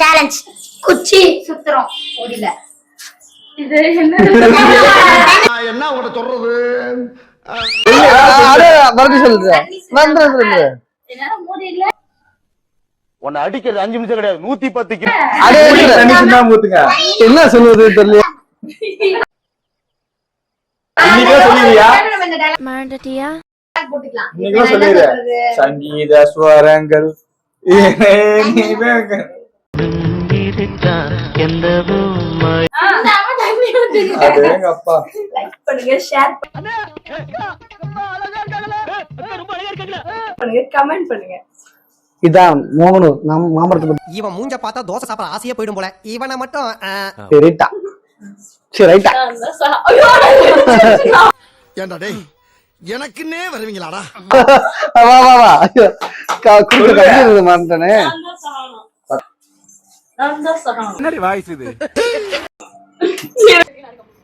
Challenge குச்சி சுத்துறோம். முடியல. இது என்ன என்ன உங்கள்ட்ட சொல்றது? மறுபடியும் சொல்லுது வந்து சொல்லுது என்னால முடியல. உன்னை அடிக்கிறது அஞ்சு நிமிஷம் கிடையாது. நூத்தி பத்து கிலோ. என்ன சொல்லுவது தெரியல. சொல்லுவியா போட்டுக்கலாம்? சங்கீத ஸ்வரங்கள் அப்பா Like பண்ணுங்க ஷேர் பண்ணுங்க கமெண்ட் பண்ணுங்க இதான் மோகனூர் நம் மாமரத்துக்கு இவன் மூஞ்ச பார்த்தா தோசை சாப்பிட ஆசையே போயிடும் போல. இவனை மட்டும் ஆ, சரி ரைட்டா டேய் எனக்குன்னே வருவீங்களாடா? வா வா வா. மறந்துட்டேனே.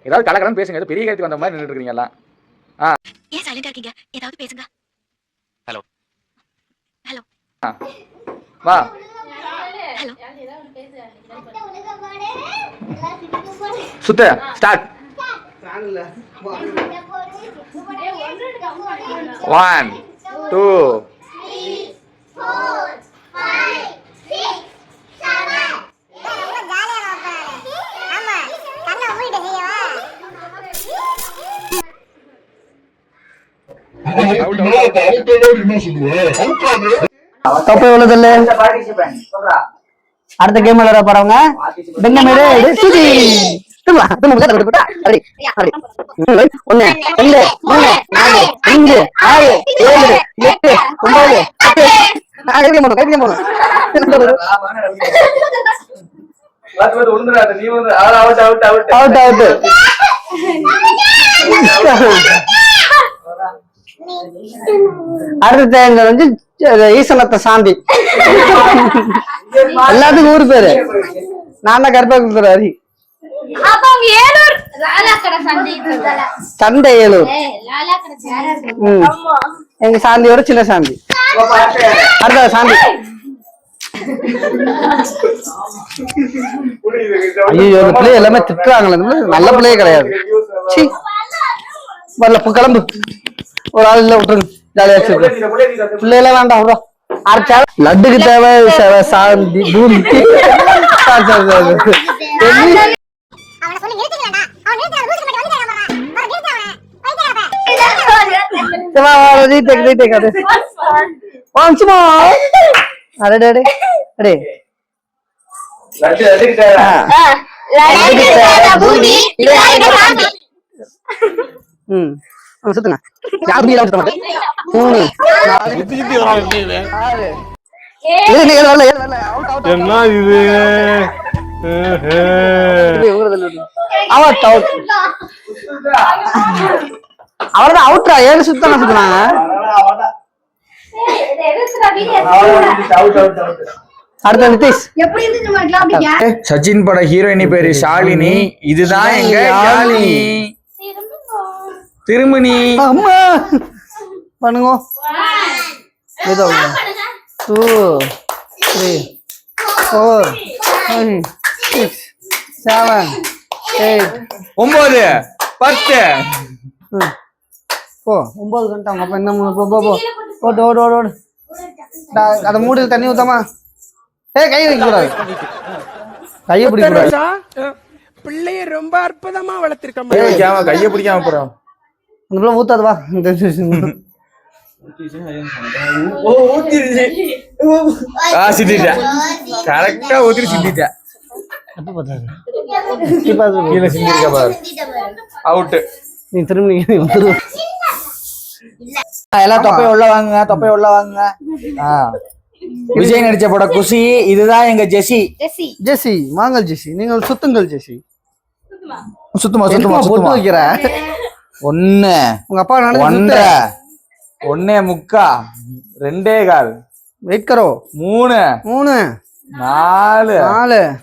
ஏதாவது கலக்கலன்னு பேசுங்க. பெரிய கருத்துக்கு வந்த மாதிரி நின்றுட்டு இருக்கீங்க எல்லாம். ஏன் சைலண்டா இருக்கீங்க? ஏதாவது பேசுங்க. வா. சுத்த. ஸ்டார்ட் ஒன் டூ தப்பு தள்ளு அடுத்த கேம் விளையாட போறவங்க. பெங்க மேலே சுதி திரும்ப, திரும்ப விளையாட விட்டு போட்டா. அப்படி, அப்படி. ம், ஒண்ணு ரெண்டு மூணு நாலு அஞ்சு ஆறு ஏழு எட்டு ஒன்பது பத்து. போகணும் கைப்பிடிக்க போகணும் அவுட் அவுட் அடுத்த இங்க வந்து ஈசனத்த சாந்தி. எல்லாத்துக்கும் ஊர் பேரு. நான் தான் கடை சந்தை சண்டை ஏலூர். எங்க சாந்தியோட சின்ன சாந்தி. அடுத்த சாந்தி. ஐயோ இந்த பிள்ளை எல்லாமே திட்டுறாங்களே. நல்ல பிள்ளையே கிடையாது. வரல கிளம்பு. ஒரு ஆள் இல்ல விட்டுருங்க. ஜாலியா வச்சு பிள்ளைலாம் வேண்டாம் விடுறோம் லட்டுக்கு தேவை சாந்தி more. அடே. ம். சுத்துங்க. யார் மீறா சுத்த மாட்டேன். மூணு. என்ன இது. அவ்வளவுதான் அவுட்ரா ஏழு சுத்தம் சுத்துனாங்க? சச்சின் பட ஹீரோயினி பேரு ஷாலினி. இதுதான் எங்க யாழினி திருமணி. அம்மா. பண்ணுங்க. ஏதோ two three four five six seven eight ஒன்பது பத்து. போ. ஒன்பது கண்டா அவங்க அப்பா என்ன போ போ போ. ஓட்டு ஓடு ஓடு ஓடு. டா- அதை மூடியில் தண்ணி ஊத்தாமா? ஏய் கை வைக்க கூடாது. கையை பிடிக்க கூடாது. பிள்ளைய ரொம்ப அற்புதமா வளர்த்திருக்க கையை வைக்காம கையை பிடிக்காம போறோம் அந்த பிள்ளை ஊத்தாது வா. இந்த ஆ சிந்திட்டேன். கரெக்டா ஊத்திட்டு சிந்திட்டேன். கீழே சிந்திருக்க பாரு. அவுட்டு நீ திரும்பி நீ வந்துரு எல்லாம் தொப்பை உள்ள வாங்குங்க தொப்பை உள்ள வாங்குங்க. விஜய் நடிச்ச பட குஷி இதுதான் எங்க ஜெசி. ஜெசி. வாங்கல் ஜெசி. நீங்கள் சுத்துங்கள் ஜெசி. சுத்தமா? சுத்தமா பொட்டு சுத்தமா வைக்கிற ஒன்னு உங்க அப்பா ஒன்றரை. ஒன்னே முக்கா. ரெண்டே கால். வெயிட் கரோ மூணு. மூணு. நாலு. நாலு.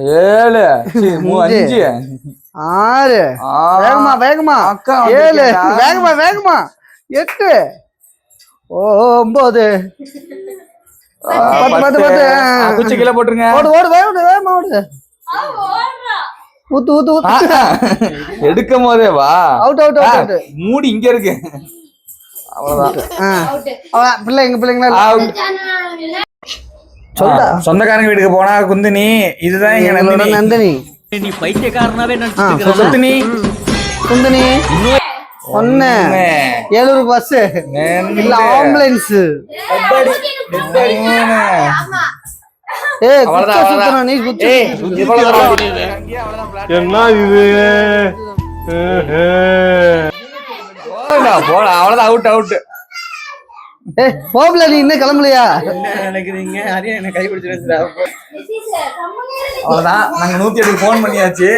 ஏழு. அஞ்சு. ஆறு. ஆ. வேகமா வேகமா. அக்கா ஏழு. வேகமா வேகமா. எட்டு. ஒன்பது பத்து பத்து பத்து. குச்சி கீழே போட்டுருங்க. ஓடு ஓடு வேகமா ஓடு. ஊத்து ஊத்து ஊத்து. எடுக்கும் போதே வா. அவுட் அவுட் அவுட் மூடி இங்க இருக்கு. அவ்வளவுதான். பிள்ளைங்க பிள்ளைங்களா? சொல்டா சொந்தக்காரங்க வீட்டுக்கு போனா குந்தினி இதுதான் எங்க நந்தினி. நந்தினி. நீ பைத்தியக்காரனாவே சொல்லு. குந்தினி. குந்தினி. ஒண்ணு. ஏழூர் பஸ் இல்ல ஆம்புலன்ஸ் என்ன இது? போடா, போடா அவ்வளவுதான் அவுட் அவுட் ஏய் போகல நீ இன்னும் கிளம்பலையா? நினைக்கிறீங்க? அதையும் என்ன கை பிடிச்சிருந்தா அவ்வளவுதான் நாங்க நூத்தி எட்டுக்கு போன் பண்ணியாச்சு.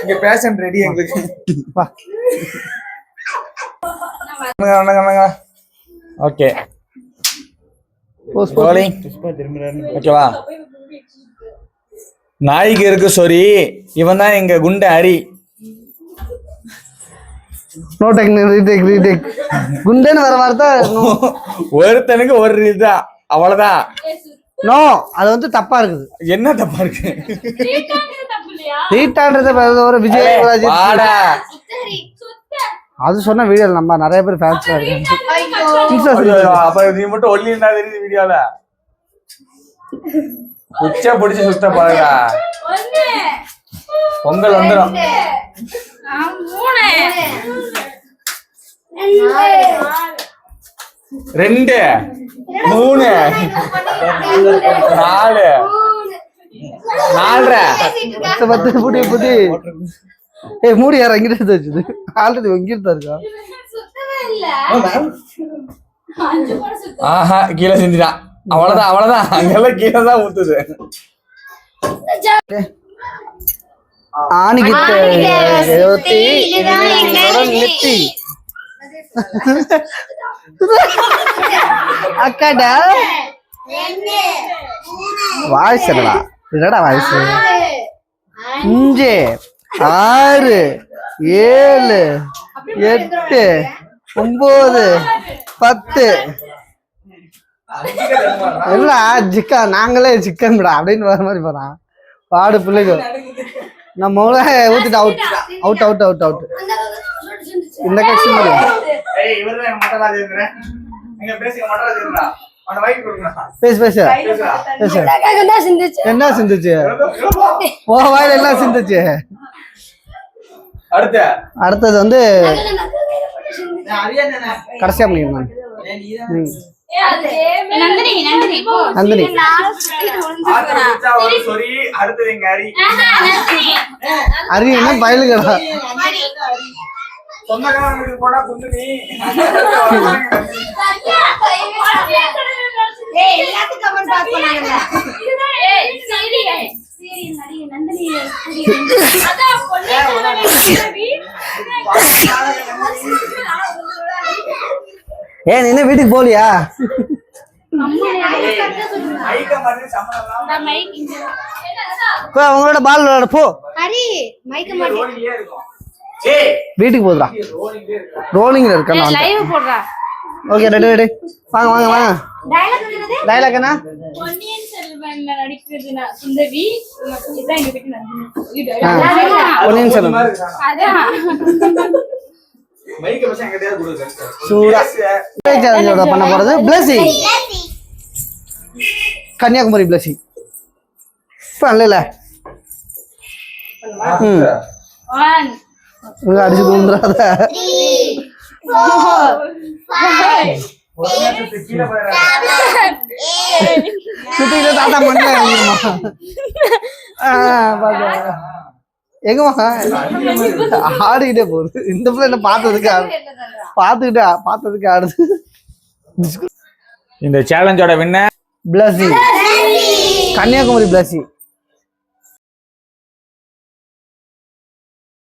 இங்க பேஷண்ட் ரெடி எங்களுக்கு. வா. ஓகே ஓகேவா நாய்க்கு இருக்கு சொரி இவன் தான் எங்க குண்டு Hari no take retake retake குண்டேன்னு வர வார்த்தை. ஒருத்தனுக்கு ஒரு இதுதான் அவ்வளவுதான். நோ அது வந்து தப்பா இருக்குது. என்ன தப்பா இருக்கு? ரீட்டான்றது ஒரு விஜய் வாடா. அது சொன்ன வீடியோ நம்ம நிறைய பேர் ஃபேன்ஸ்ல இருக்காங்க. ஐயோ, அப்ப நீ மட்டும் ஒல்லி இருந்தா தெரியுது வீடியோல உச்ச பிடிச்சு சுத்த பாருடா. பொங்கல் வந்துடும் ரெண்டு. மூணு. நாலு. நாலரை. பத்து பத்து புடி புடி. ஏய் மூடி யார் அங்கிட்டு எடுத்து வச்சுது. ஆல்ரெடி இங்கிட்டு இருக்கா? ஆஹா கீழே செஞ்சுட்டான் அவ்வளவுதான் அவ்வளவுதான். அங்கெல்லாம் கீழே தான் ஊத்துது. ஆணிக்கிட்ட எழுபத்தி நெத்தி. அக்காடா. வாய்ஸ் என்னடா என்னடா வாய்ஸ்? அஞ்சு. ஆறு ஏழு எட்டு ஒன்பது பத்து. இல்ல சிக்கன் நாங்களே சிக்கன் விடா அப்படின்னு வர மாதிரி போறான். பாடு பிள்ளைங்க நம்ம ஊத்திட்டு out out out out out இந்த கட்சி பேசு பேசு. பேசு. என்ன சிந்துச்சு? ஓ வாயில என்ன சிந்துச்சு? அடுத்தது வந்து கடைசியா பண்ணிருந்தாங்க ம். நந்தினி ஹரி அரியனா பயலுகடா சொந்தக்காரங்க வீட்டுக்கு போனா குந்துனி ஏய், எல்லாத்துக்கும். ஏய், நடிகை நந்தினி அதான் பொண்ணே ஏன் நீ என்ன வீட்டுக்கு போலியா அவங்களோட பால் விளையாட போ. வீட்டுக்கு போதுடா. ரோலிங்ல இருக்கா லைவ் போடுறா. Okay ready ready. வாங்க வாங்க வாங்க. டைலாக் என்ன? பொன்னியின் செல்வன்ல நடிக்கிறது நான் சுந்தரி. இதான் எங்க வீட்டு நந்தினி. ஆ. அதான். பொன்னியின் செல்வன். அதான். மைக்க பசங்க எங்கிட்டயே கொடுங்க. சூடா. சேலஞ்சோட பண்ண போறது. பிளஸிங் கன்னியாகுமரி பிளஸிங் இல்ல ம். அடிச்சு தூண்டுறாத. சுத்திட்டு தாத்தா மண்ணில் எங்கம்மா ஆடிக்கிட்டே போகுது இந்த பிள்ளை என்ன பார்த்ததுக்கு ஆடு பார்த்துக்கிட்டே பார்த்ததுக்கு ஆடுது இந்த சேலஞ்சோட வின்னர் பிளஸி கன்னியாகுமரி பிளஸி